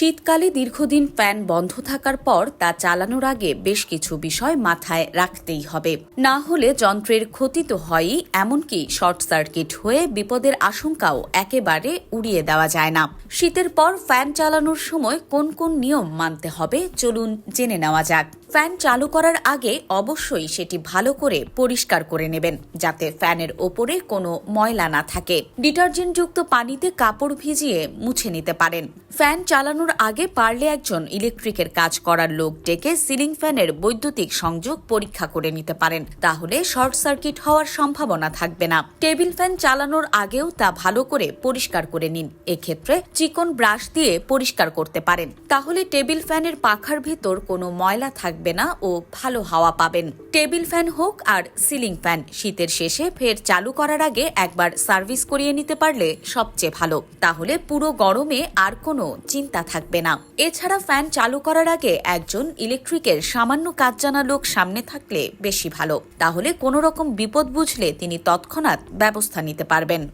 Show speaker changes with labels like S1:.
S1: শীতকালে দীর্ঘদিন ফ্যান বন্ধ থাকার পর তা চালানোর আগে বেশ কিছু বিষয় মাথায় রাখতেই হবে। না হলে যন্ত্রের ক্ষতি তো হয়ই, এমনকি শর্ট সার্কিট হয়ে বিপদের আশঙ্কাও একেবারে উড়িয়ে দেওয়া যায় না। শীতের পর ফ্যান চালানোর সময় কোন কোন নিয়ম মানতে হবে চলুন জেনে নেওয়া যাক। ফ্যান চালু করার আগে অবশ্যই সেটি ভালো করে পরিষ্কার করে নেবেন, যাতে ফ্যানের ওপরে কোনো ময়লা না থাকে। ডিটারজেন্টযুক্ত পানিতে কাপড় ভিজিয়ে মুছে নিতে পারেন। ফ্যান চালানোর আগে পারলে একজন ইলেকট্রিকের কাজ করার লোক ডেকে সিলিং ফ্যানের বৈদ্যুতিক সংযোগ পরীক্ষা করে নিতে পারেন। তাহলে শর্ট সার্কিট হওয়ার সম্ভাবনা থাকবে না। টেবিল ফ্যান চালানোর আগেও তা ভালো করে পরিষ্কার করে নিন। এক্ষেত্রে চিকন ব্রাশ দিয়ে পরিষ্কার করতে পারেন। তাহলে টেবিল ফ্যানের পাখার ভেতর কোনো ময়লা থাকবে না ও ভালো হাওয়া পাবেন। টেবিল ফ্যান হোক আর সিলিং ফ্যান, শীতের শেষে ফের চালু করার আগে একবার সার্ভিস করিয়ে নিতে পারলে সবচেয়ে ভালো। তাহলে পুরো গরমে আর কোনো চিন্তা থাকবে না। এছাড়া ফ্যান চালু করার আগে একজন ইলেকট্রিকের সামান্য কাজ জানা লোক সামনে থাকলে বেশি ভালো। তাহলে কোনো রকম বিপদ বুঝলে তিনি তৎক্ষণাৎ ব্যবস্থা নিতে পারবেন।